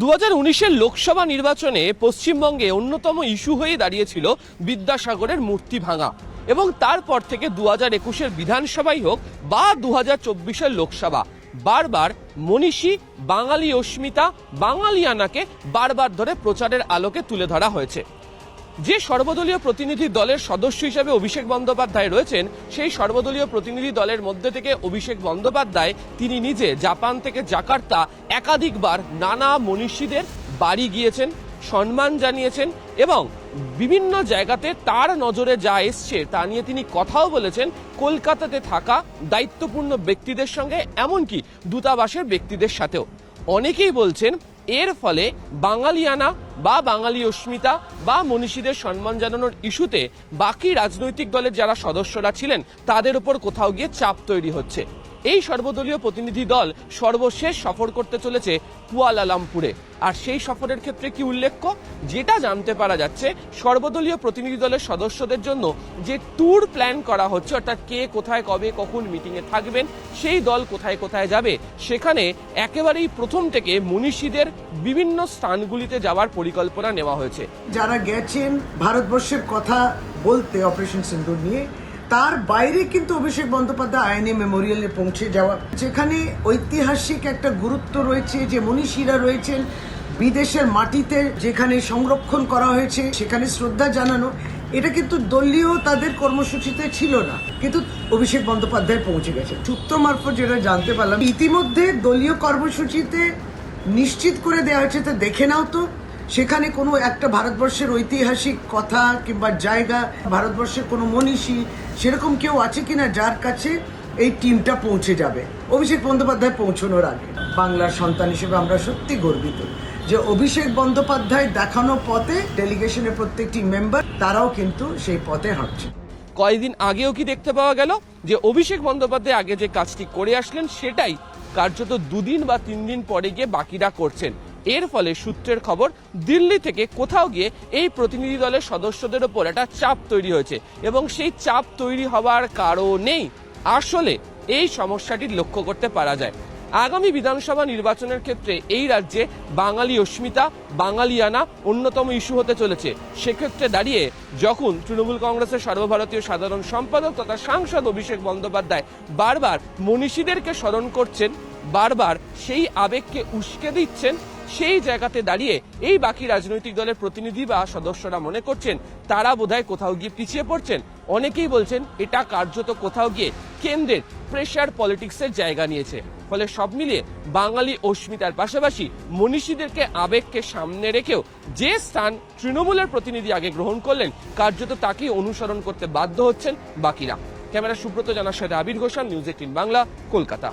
দু হাজার লোকসভা নির্বাচনে পশ্চিমবঙ্গে অন্যতম ইস্যু হয়ে দাঁড়িয়েছিল বিদ্যাসাগরের মূর্তি ভাঙা। এবং তারপর থেকে দু হাজার একুশের বিধানসভাই হোক বা দু হাজার চব্বিশের লোকসভা, বারবার মনীষী, বাঙালি অস্মিতা, বাঙালিয়ানাকে বারবার ধরে প্রচারের আলোকে তুলে ধরা হয়েছে। যে সর্বদলীয় প্রতিনিধি দলের সদস্য হিসেবে অভিষেক বন্দ্যোপাধ্যায় রয়েছেন, সেই সর্বদলীয় প্রতিনিধি দলের মধ্যে থেকে অভিষেক বন্দ্যোপাধ্যায় তিনি নিজে জাপান থেকে জাকার্তা একাধিকবার নানা মনীষীদের বাড়ি গিয়েছেন, সম্মান জানিয়েছেন এবং বিভিন্ন জায়গাতে তার নজরে যা এসছে তা নিয়ে তিনি কথাও বলেছেন। কলকাতাতে থাকা দায়িত্বপূর্ণ ব্যক্তিদের সঙ্গে, এমনকি দূতাবাসের ব্যক্তিদের সাথেও। অনেকেই বলছেন এর ফলে বাঙালিয়ানা বা বাঙালি অস্মিতা বা মনীষীদের সম্মান জানানোর ইস্যুতে বাকি রাজনৈতিক দলের যারা সদস্যরা ছিলেন, তাদের উপর কোথাও গিয়ে চাপ তৈরি হচ্ছে। এই সর্বদলীয় প্রতিনিধি দল সর্বশেষ সফর করতে চলেছে কুয়ালালামপুরে। আর সেই সফরের ক্ষেত্রে কি উল্লেখ্য? যেটা জানতে পারা যাচ্ছে, সর্বদলীয় প্রতিনিধি দলের সদস্যদের জন্য যে ট্যুর প্ল্যান করা হচ্ছে, অর্থাৎ কে কোথায়, কবে, কখন মিটিংয়ে থাকবেন, সেই দল কোথায় কোথায় যাবে, সেখানে একেবারেই প্রথম থেকে মনীষীদের বিভিন্ন স্থানগুলিতে যাওয়ার পরিকল্পনা নেওয়া হয়েছে। যারা গেছেন, ভারতবর্ষের কথা বলতে অপারেশন সিন্দুর নিয়ে তার বাইরে কিন্তু অভিষেক বন্দ্যোপাধ্যায় আইনি মেমোরিয়ালে পৌঁছে যাওয়া। যেখানে ঐতিহাসিক একটা গুরুত্ব রয়েছে যে মনীষীরা রয়েছেন বিদেশের মাটিতে যেখানে সংরক্ষণ করা হয়েছে, সেখানে শ্রদ্ধা জানানো। এটা কিন্তু দলীয় তাদের কর্মসূচিতে ছিল না। কিন্তু অভিষেক বন্দ্যোপাধ্যায় পৌঁছে গেছে সূত্র মারফত যেটা জানতে পারলাম, ইতিমধ্যে দলীয় কর্মসূচিতে নিশ্চিত করে দেওয়া হয়েছে তা দেখে নাও তো। সেখানে কোনো একটা ভারতবর্ষের ঐতিহাসিক কথা কিংবা জায়গা, ভারতবর্ষের কোনো মনীষী সেরকম কেউ আছে কিনা যার কাছে এই টিমটা পৌঁছে যাবে? অভিষেক বন্দ্যোপাধ্যায় পৌঁছানোর আগে। বাংলার সন্তান হিসেবে আমরা সত্যি গর্বিত যে অভিষেক বন্দ্যোপাধ্যায় দেখানো পথে ডেলিগেশনের প্রত্যেকটি মেম্বার, তারাও কিন্তু সেই পথে হাঁটছে। কয়েকদিন আগেও কি দেখতে পাওয়া গেল যে অভিষেক বন্দ্যোপাধ্যায় আগে যে কাজটি করে আসলেন, সেটাই কার্যত দুদিন বা তিন দিন পরে গিয়ে বাকিরা করছেন। এর ফলে সূত্রের খবর, দিল্লি থেকে কোথাও গিয়ে এই প্রতিনিধি দলের সদস্যদের ওপর একটা চাপ তৈরি হয়েছে এবং সেই চাপ তৈরি হওয়ার কারণেই আসলে এই সমস্যাটি লক্ষ্য করতে পারা যায়। আগামী বিধানসভা নির্বাচনের ক্ষেত্রে এই রাজ্যে বাঙালি অস্মিতা, বাঙালিয়ানা অন্যতম ইস্যু হতে চলেছে। সেক্ষেত্রে দাঁড়িয়ে যখন তৃণমূল কংগ্রেসের সর্বভারতীয় সাধারণ সম্পাদক তথা সাংসদ অভিষেক বন্দ্যোপাধ্যায় বারবার মনীষীদেরকে স্মরণ করছেন, বারবার সেই আবেগকে উস্কে দিচ্ছেন সেই জায়গাতে দাঁড়িয়ে এই বাকি রাজনৈতিক দলের প্রতিনিধি বা সদস্যরা মনে করছেন, তারা বোধহয় কোথাও গিয়ে পিছিয়ে পড়ছেন। অনেকেই বলছেন, এটা কার্যত কোথাও গিয়ে কেন্দ্রের প্রেশার পলিটিক্সের জায়গা নিয়েছে। ফলে সব মিলিয়ে বাঙালি অস্মিতার পাশাপাশি মনীষীদেরকে আবেগকে সামনে রেখেও যে স্থান তৃণমূলের প্রতিনিধি আগে গ্রহণ করলেন, কার্যত তাকেই অনুসরণ করতে বাধ্য হচ্ছেন বাকিরা। ক্যামেরা সুব্রত জানার সাথে আবির ঘোষাল, নিউজ এইটিন বাংলা, কলকাতা।